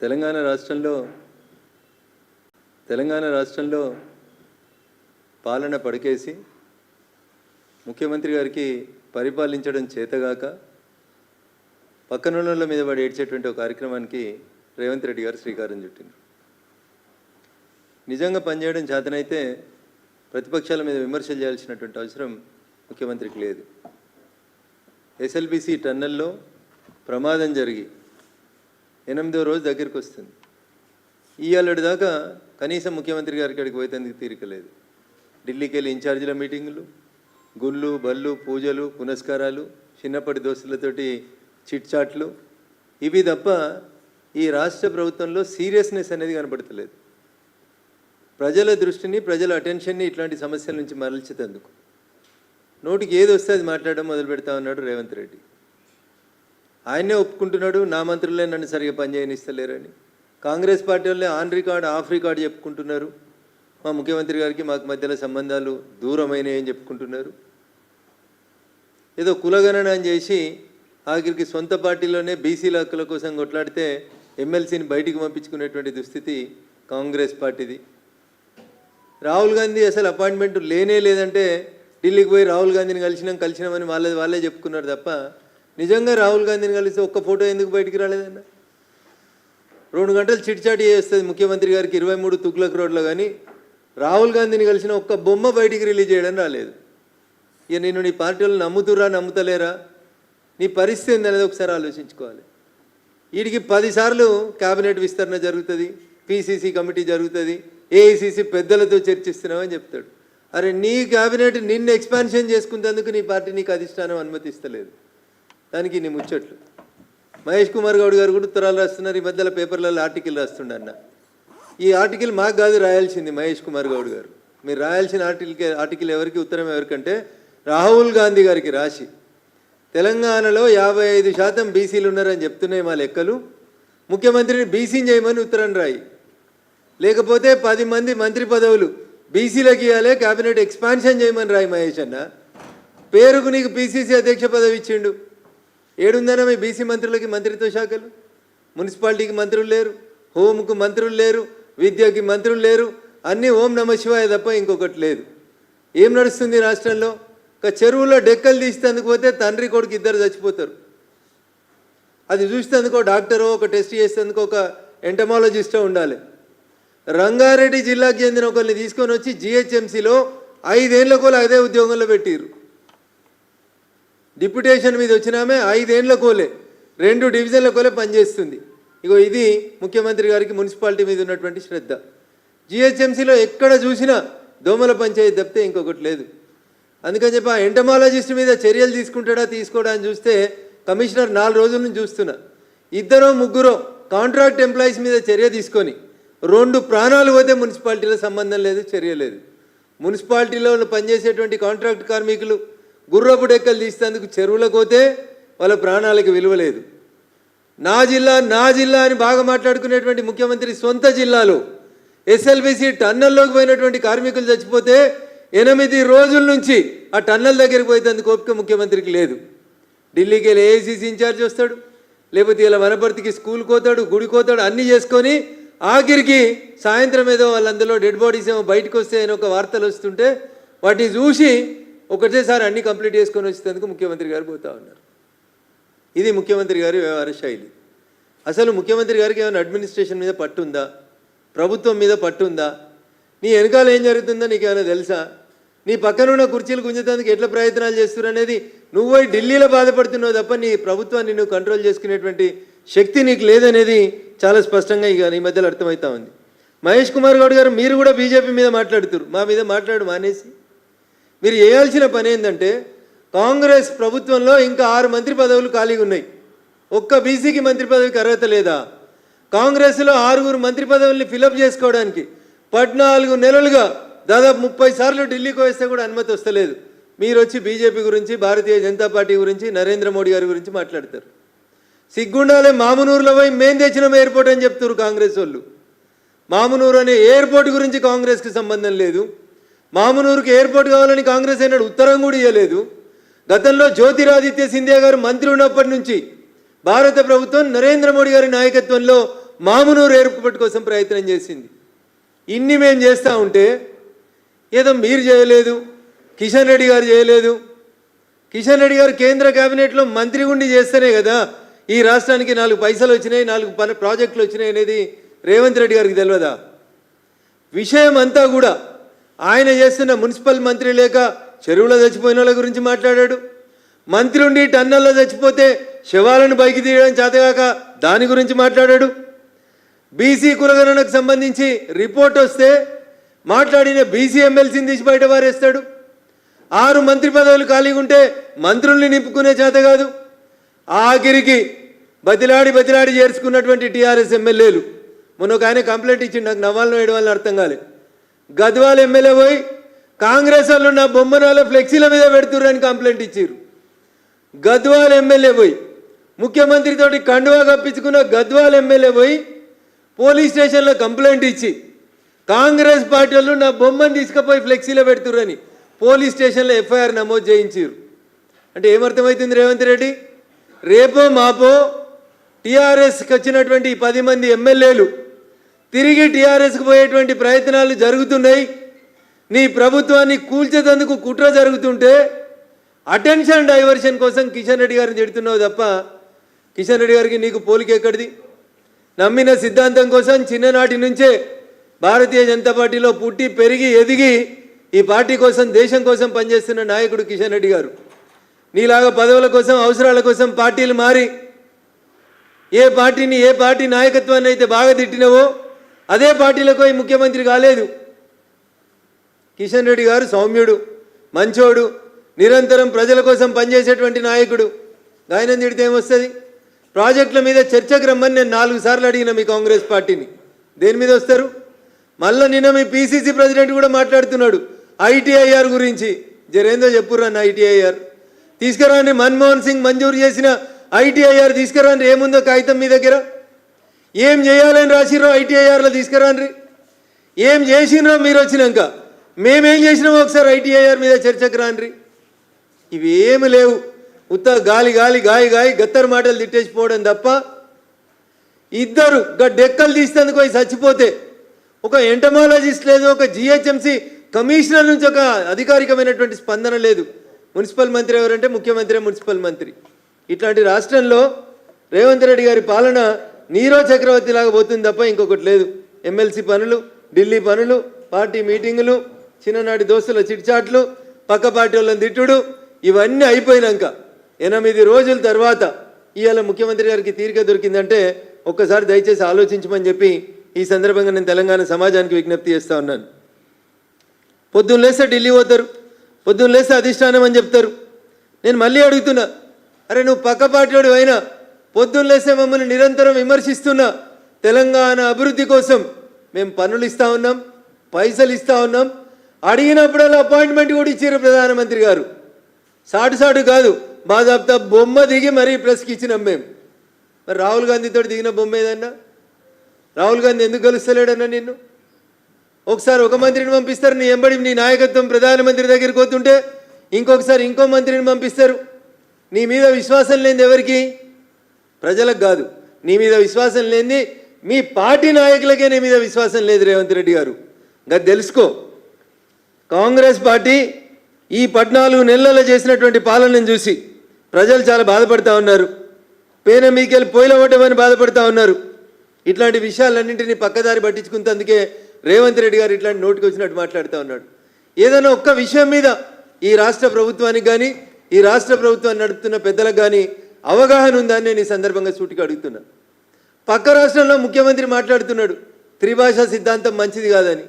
తెలంగాణ రాష్ట్రంలో తెలంగాణ రాష్ట్రంలో పాలన పడకేసి ముఖ్యమంత్రి గారికి పరిపాలించడం చేతగాక పక్కనున్న మీద పడి ఏడ్చేటువంటి ఒక కార్యక్రమానికి రేవంత్ రెడ్డి గారు శ్రీకారం చుట్టిండ్రు. నిజంగా పనిచేయడం చేతనైతే ప్రతిపక్షాల మీద విమర్శలు చేయాల్సినటువంటి అవసరం ముఖ్యమంత్రికి లేదు. ఎస్ఎల్బిసి టన్నెల్లో ప్రమాదం జరిగి ఎనిమిదో రోజు దగ్గరికి వస్తుంది. ఇవాళ దాకా కనీసం ముఖ్యమంత్రి గారికి అక్కడికి పోయేందుకు తీరికలేదు. ఢిల్లీకి వెళ్ళి ఇన్ఛార్జీల మీటింగులు గుళ్ళు బళ్ళు పూజలు పునస్కారాలు చిన్నప్పటి దోస్తులతోటి చిట్ చాట్లు. ఇవి తప్ప ఈ రాష్ట్ర ప్రభుత్వంలో సీరియస్నెస్ అనేది కనపడతలేదు. ప్రజల దృష్టిని ప్రజల అటెన్షన్ని ఇట్లాంటి సమస్యల నుంచి మరల్చేందుకు నోటికి ఏది వస్తే అది మాట్లాడడం మొదలు పెడతా ఉన్నాడు రేవంత్ రెడ్డి. ఆయనే ఒప్పుకుంటున్నాడు నా మంత్రులే నన్ను సరిగా పనిచేయనిస్తలేరని. కాంగ్రెస్ పార్టీ వాళ్ళే ఆన్ రికార్డ్ ఆఫ్ రికార్డ్ చెప్పుకుంటున్నారు. మా ముఖ్యమంత్రి గారికి మాకు మధ్యలో సంబంధాలు దూరమైనవి అని చెప్పుకుంటున్నారు. ఏదో కులగణన అని చేసి ఆఖరికి సొంత పార్టీలోనే బీసీల హక్కుల కోసం కొట్లాడితే ఎమ్మెల్సీని బయటికి పంపించుకునేటువంటి దుస్థితి కాంగ్రెస్ పార్టీది. రాహుల్ గాంధీ అసలు అపాయింట్మెంట్ లేనే లేదంటే ఢిల్లీకి పోయి రాహుల్ గాంధీని కలిసినాం కలిసినామని వాళ్ళే వాళ్ళే చెప్పుకున్నారు తప్ప నిజంగా రాహుల్ గాంధీని కలిసి ఒక్క ఫోటో ఎందుకు బయటికి రాలేదన్న? రెండు గంటలు చిట్చాటి చేస్తుంది ముఖ్యమంత్రి గారికి ఇరవై మూడు తుగ్లక్ రోడ్లో కానీ రాహుల్ గాంధీని కలిసిన ఒక్క బొమ్మ బయటికి రిలీజ్ చేయడం రాలేదు. ఇక నేను నీ పార్టీ నమ్ముతురా నమ్ముతలేరా? నీ పరిస్థితి ఏందనేది ఒకసారి ఆలోచించుకోవాలి. వీడికి పదిసార్లు కేబినెట్ విస్తరణ జరుగుతుంది పిసిసి కమిటీ జరుగుతుంది ఏఐసిసి పెద్దలతో చర్చిస్తున్నామని చెప్తాడు. అరే నీ కేబినెట్ నిన్ను ఎక్స్పాన్షన్ చేసుకునేందుకు నీ పార్టీ నీకు అధిష్టానం అనుమతిస్తలేదు. దానికి నీ ముచ్చట్లు. మహేష్ కుమార్ గౌడ్ గారు కూడా ఉత్తరాలు రాస్తున్నారు ఈ మధ్యలో పేపర్లలో ఆర్టికల్ రాస్తుండ ఈ ఆర్టికల్ మాకు కాదు రాయాల్సింది మహేష్ కుమార్ గౌడ్ గారు. మీరు రాయాల్సిన ఆర్టికల్ ఆర్టికల్ ఎవరికి ఉత్తరం ఎవరికంటే రాహుల్ గాంధీ గారికి రాసి తెలంగాణలో యాభై ఐదు శాతం బీసీలు ఉన్నారని చెప్తున్నాయి మా లెక్కలు. ముఖ్యమంత్రిని బీసీని చేయమని ఉత్తరం రాయి. లేకపోతే పది మంది మంత్రి పదవులు బీసీలకు ఇవ్వాలి కేబినెట్ ఎక్స్పాన్షన్ చేయమని రాయి మహేష్ అన్న. పేరుకు నీకు పీసీసీ అధ్యక్ష పదవి ఇచ్చిండు. ఏడుందన్నా మీ బీసీ మంత్రులకి మంత్రిత్వ శాఖలు? మున్సిపాలిటీకి మంత్రులు లేరు హోంకు మంత్రులు లేరు విద్యకి మంత్రులు లేరు అన్నీ ఓం నమ శివాయ తప్ప ఇంకొకటి లేదు. ఏం నడుస్తుంది రాష్ట్రంలో? ఒక చెరువులో డెక్కలు తీసేందుకు పోతే తండ్రి కొడుకు ఇద్దరు చచ్చిపోతారు. అది చూసేందుకు ఒక డాక్టరో ఒక టెస్ట్ చేసేందుకు ఒక ఎంటమాలజిస్టో ఉండాలి. రంగారెడ్డి జిల్లాకి చెందిన ఒకరిని తీసుకొని వచ్చి జిహెచ్ఎంసీలో ఐదేళ్ళ కూడా అదే ఉద్యోగంలో పెట్టిర్రు. డిప్యుటేషన్ మీద వచ్చినామే ఐదేండ్ల కోలే. రెండు డివిజన్ల కోలే పనిచేస్తుంది. ఇగో ఇది ముఖ్యమంత్రి గారికి మున్సిపాలిటీ మీద ఉన్నటువంటి శ్రద్ధ. జిహెచ్ఎంసీలో ఎక్కడ చూసినా దోమల పంచాయతీ తప్పితే ఇంకొకటి లేదు. అందుకని చెప్పి ఆ ఎంటమాలజిస్ట్ మీద చర్యలు తీసుకుంటాడా తీసుకోడా అని చూస్తే కమిషనర్ నాలుగు రోజుల నుంచి చూస్తున్నా. ఇద్దరో ముగ్గురో కాంట్రాక్ట్ ఎంప్లాయీస్ మీద చర్య తీసుకొని రెండు ప్రాణాలు పోతే మున్సిపాలిటీలో సంబంధం లేదు చర్య లేదు. మున్సిపాలిటీలో పనిచేసేటువంటి కాంట్రాక్ట్ కార్మికులు గుర్రపు డెక్కలు తీసేందుకు చెరువులకు పోతే వాళ్ళ ప్రాణాలకు విలువ లేదు. నా జిల్లా నా జిల్లా అని బాగా మాట్లాడుకునేటువంటి ముఖ్యమంత్రి సొంత జిల్లాలో ఎస్ఎల్బిసి టన్నెల్లోకి పోయినటువంటి కార్మికులు చచ్చిపోతే ఎనిమిది రోజుల నుంచి ఆ టన్నెల్ దగ్గరికి పోయేందుకు ఓపిక ముఖ్యమంత్రికి లేదు. ఢిల్లీకి వెళ్ళి ఏఐసీసీ ఇన్ఛార్జ్ వస్తాడు లేకపోతే ఇలా వనపర్తికి స్కూల్ కోతాడు గుడి కోతాడు అన్నీ చేసుకొని ఆఖరికి సాయంత్రం ఏదో వాళ్ళందరిలో డెడ్ బాడీస్ ఏమో బయటకు వస్తే అని ఒక వార్తలు వస్తుంటే వాటిని చూసి ఒకటేసారి అన్ని కంప్లీట్ చేసుకొని వచ్చేందుకు ముఖ్యమంత్రి గారు పోతా ఉన్నారు. ఇది ముఖ్యమంత్రి గారి వ్యవహార శైలి. అసలు ముఖ్యమంత్రి గారికి ఏమైనా అడ్మినిస్ట్రేషన్ మీద పట్టుందా ప్రభుత్వం మీద పట్టుందా నీ వెనకాల ఏం జరుగుతుందో నీకు ఏమైనా తెలుసా? నీ పక్కనున్న కుర్చీలు గుంజేందుకు ఎట్లా ప్రయత్నాలు చేస్తున్నారు అనేది నువ్వు ఢిల్లీలో బాధపడుతున్నావు తప్ప నీ ప్రభుత్వాన్ని నువ్వు కంట్రోల్ చేసుకునేటువంటి శక్తి నీకు లేదనేది చాలా స్పష్టంగా ఇక ఈ మధ్యలో అర్థమవుతా ఉంది. మహేష్ కుమార్ గౌడ్ గారు మీరు కూడా బీజేపీ మీద మాట్లాడుతున్నారు మా మీద మాట్లాడు మానేసి. మీరు చేయాల్సిన పని ఏంటంటే కాంగ్రెస్ ప్రభుత్వంలో ఇంకా ఆరు మంత్రి పదవులు ఖాళీగా ఉన్నాయి. ఒక్క బీసీకి మంత్రి పదవికి అర్హత లేదా? కాంగ్రెస్లో ఆరుగురు మంత్రి పదవుల్ని ఫిలప్ చేసుకోవడానికి పద్నాలుగు నెలలుగా దాదాపు ముప్పై సార్లు ఢిల్లీకి వేస్తే కూడా అనుమతి వస్తలేదు. మీరు వచ్చి బీజేపీ గురించి భారతీయ జనతా పార్టీ గురించి నరేంద్ర మోడీ గారి గురించి మాట్లాడతారు. సిగ్గుండాలే మామునూరులో పోయి మేం తెచ్చినాం ఎయిర్పోర్ట్ అని చెప్తారు కాంగ్రెస్ వాళ్ళు. మామునూరు అనే ఎయిర్పోర్ట్ గురించి కాంగ్రెస్కి సంబంధం లేదు. మామునూరుకి ఎయిర్పోర్ట్ కావాలని కాంగ్రెస్ అయినాడు ఉత్తరం కూడా ఇవ్వలేదు గతంలో జ్యోతిరాదిత్య సింధియా గారు మంత్రి ఉన్నప్పటి నుంచి భారత ప్రభుత్వం నరేంద్ర మోడీ గారి నాయకత్వంలో మామునూరు ఏర్పాటు కోసం ప్రయత్నం చేసింది. ఇన్ని మేము చేస్తూ ఉంటే ఏదో మీరు చేయలేదు కిషన్ రెడ్డి గారు చేయలేదు. కిషన్ రెడ్డి గారు కేంద్ర కేబినెట్లో మంత్రి ఉండి చేస్తేనే కదా ఈ రాష్ట్రానికి నాలుగు పైసలు వచ్చినాయి నాలుగు పని ప్రాజెక్టులు వచ్చినాయి అనేది రేవంత్ రెడ్డి గారికి తెలియదా విషయం అంతా కూడా ఆయన చేస్తున్న మున్సిపల్ మంత్రి లేక చెరువులో చచ్చిపోయిన వాళ్ళ గురించి మాట్లాడాడు. మంత్రి ఉండి టన్నల్లో చచ్చిపోతే శవాలను పైకి తీయడం చేతగాక దాని గురించి మాట్లాడాడు. బీసీ కులగణనకు సంబంధించి రిపోర్ట్ వస్తే మాట్లాడిన బీసీ ఎమ్మెల్సీని తీసి బయట వారేస్తాడు. ఆరు మంత్రి పదవులు ఖాళీగా ఉంటే మంత్రుల్ని నింపుకునే చేత కాదు. ఆఖరికి బతిలాడి బతిలాడి చేర్చుకున్నటువంటి టీఆర్ఎస్ ఎమ్మెల్యేలు. మొన్న ఒక ఆయన కంప్లైంట్ ఇచ్చిండు నాకు నవ్వాలను వేయడం వల్ల అర్థం కాలేదు గద్వాల ఎమ్మెల్యే పోయి కాంగ్రెస్ వాళ్ళు నా బొమ్మనాల ఫ్లెక్సీల మీద పెడుతుర్రని కంప్లైంట్ ఇచ్చారు గద్వాల ఎమ్మెల్యే పోయి ముఖ్యమంత్రితోటి కండువా కప్పించుకున్న గద్వాల ఎమ్మెల్యే పోయి పోలీస్ స్టేషన్లో కంప్లైంట్ ఇచ్చి కాంగ్రెస్ పార్టీ వాళ్ళు నా బొమ్మను తీసుకుపోయి ఫ్లెక్సీలో పెడుతుర్రని పోలీస్ స్టేషన్లో ఎఫ్ఐఆర్ నమోదు చేయించారు అంటే ఏమర్థమవుతుంది రేవంత్ రెడ్డి? రేపో మాపో టీఆర్ఎస్కి వచ్చినటువంటి ఈ పది మంది ఎమ్మెల్యేలు తిరిగి టీఆర్ఎస్కి పోయేటువంటి ప్రయత్నాలు జరుగుతున్నాయి. నీ ప్రభుత్వాన్ని కూల్చేందుకు కుట్ర జరుగుతుంటే అటెన్షన్ డైవర్షన్ కోసం కిషన్ రెడ్డి గారిని తిడుతున్నావు తప్ప కిషన్ రెడ్డి గారికి నీకు పోలిక ఎక్కడిది? నమ్మిన సిద్ధాంతం కోసం చిన్ననాటి నుంచే భారతీయ జనతా పార్టీలో పుట్టి పెరిగి ఎదిగి ఈ పార్టీ కోసం దేశం కోసం పనిచేస్తున్న నాయకుడు కిషన్ రెడ్డి గారు. నీలాగా పదవుల కోసం అవసరాల కోసం పార్టీలు మారి ఏ పార్టీని ఏ పార్టీ నాయకత్వాన్ని అయితే బాగా తిట్టినవో అదే పార్టీలకు ముఖ్యమంత్రి కాలేదు. కిషన్ రెడ్డి గారు సౌమ్యుడు మంచోడు నిరంతరం ప్రజల కోసం పనిచేసేటువంటి నాయకుడు. ఆయన తిడితే ఏమొస్తుంది? ప్రాజెక్టుల మీద చర్చకు రమ్మని నేను నాలుగు సార్లు అడిగిన మీ కాంగ్రెస్ పార్టీని. దేని మీద వస్తారు? మళ్ళీ నిన్న మీ పీసీసీ ప్రెసిడెంట్ కూడా మాట్లాడుతున్నాడు. ఐటీఐఆర్ గురించి. జరేందో చెప్పుర్రన్న ఐటీఐఆర్. తీసుకురాని మన్మోహన్ సింగ్ మంజూరు చేసిన ఐటీఐఆర్ తీసుకురాని ఏముందో కాగితం మీ దగ్గర? ఏం చేయాలని రాసిరో ఐటీఐఆర్లో తీసుకురాండ్రి? ఏం చేసినో మీరు వచ్చినాక? మేమేం చేసినామో ఒకసారి ఐటీఐఆర్ మీద చర్చకు రాండ్రి. ఇవేమి లేవు. ఉత్త గాలి గాలి గాయి గాయి గత్తరు మాటలు తిట్టేసిపోవడం తప్ప ఇద్దరు డెక్కలు తీసేందుకు పోయి చచ్చిపోతే ఒక ఎంటమాలజిస్ట్ లేదు ఒక జిహెచ్ఎంసీ కమిషనర్ నుంచి ఒక అధికారికమైనటువంటి స్పందన లేదు. మున్సిపల్ మంత్రి ఎవరంటే ముఖ్యమంత్రి మున్సిపల్ మంత్రి. ఇట్లాంటి రాష్ట్రంలో రేవంత్ రెడ్డి గారి పాలన నీరో చక్రవర్తి లాగా పోతుంది తప్ప ఇంకొకటి లేదు. ఎమ్మెల్సీ పనులు ఢిల్లీ పనులు పార్టీ మీటింగులు చిన్ననాటి దోస్తుల చిట్చాట్లు పక్క పార్టీ వాళ్ళని తిట్టుడు ఇవన్నీ అయిపోయినాక ఎనిమిది రోజుల తర్వాత ఇవాళ ముఖ్యమంత్రి గారికి తీరిక దొరికిందంటే ఒక్కసారి దయచేసి ఆలోచించమని చెప్పి ఈ సందర్భంగా నేను తెలంగాణ సమాజానికి విజ్ఞప్తి చేస్తా ఉన్నాను. పొద్దున్న లేస్తే ఢిల్లీ పోతారు పొద్దున్న లేస్తే అధిష్టానం అని చెప్తారు. నేను మళ్ళీ అడుగుతున్నా అరే నువ్వు పక్క పార్టీవాడు అయినా పొద్దున్న మమ్మల్ని నిరంతరం విమర్శిస్తున్న తెలంగాణ అభివృద్ధి కోసం మేము పనులు ఇస్తా ఉన్నాం పైసలు ఇస్తా ఉన్నాం. అడిగినప్పుడల్లా అపాయింట్మెంట్ కూడా ఇచ్చారు ప్రధానమంత్రి గారు. సాటు సాటు కాదు బాజాబ్తా బొమ్మ దిగి మరీ ప్రెస్కి ఇచ్చినాం మేము మరి రాహుల్ గాంధీతో దిగిన బొమ్మ ఏదన్నా? రాహుల్ గాంధీ ఎందుకు కలుస్తలేడన్నా నిన్ను? ఒకసారి ఒక మంత్రిని పంపిస్తారు నీ ఎంబడి నీ నాయకత్వం ప్రధానమంత్రి దగ్గరికి పోతుంటే ఇంకొకసారి ఇంకో మంత్రిని పంపిస్తారు. నీ మీద విశ్వాసం లేని ఎవరికి? ప్రజలకు కాదు. నీ మీద విశ్వాసం లేని మీ పార్టీ నాయకులకే నీ మీద విశ్వాసం లేదు రేవంత్ రెడ్డి గారు. గది తెలుసుకో కాంగ్రెస్ పార్టీ ఈ పద్నాలుగు నెలలలో చేసినటువంటి పాలనను చూసి ప్రజలు చాలా బాధపడతా ఉన్నారు. పేన మీకెళ్ళి పోయిలవ్వటమని బాధపడతా ఉన్నారు. ఇట్లాంటి విషయాలన్నింటినీ పక్కదారి పట్టించుకున్నందుకే రేవంత్ రెడ్డి గారు ఇట్లాంటి నోటికి వచ్చినట్టు మాట్లాడుతూ ఉన్నాడు. ఏదైనా ఒక్క విషయం మీద ఈ రాష్ట్ర ప్రభుత్వానికి కానీ ఈ రాష్ట్ర ప్రభుత్వాన్ని నడుపుతున్న పెద్దలకు కానీ అవగాహన ఉందని నేను ఈ సందర్భంగా సూటికి అడుగుతున్నా. పక్క రాష్ట్రంలో ముఖ్యమంత్రి మాట్లాడుతున్నాడు. త్రిభాషా సిద్ధాంతం మంచిది కాదని.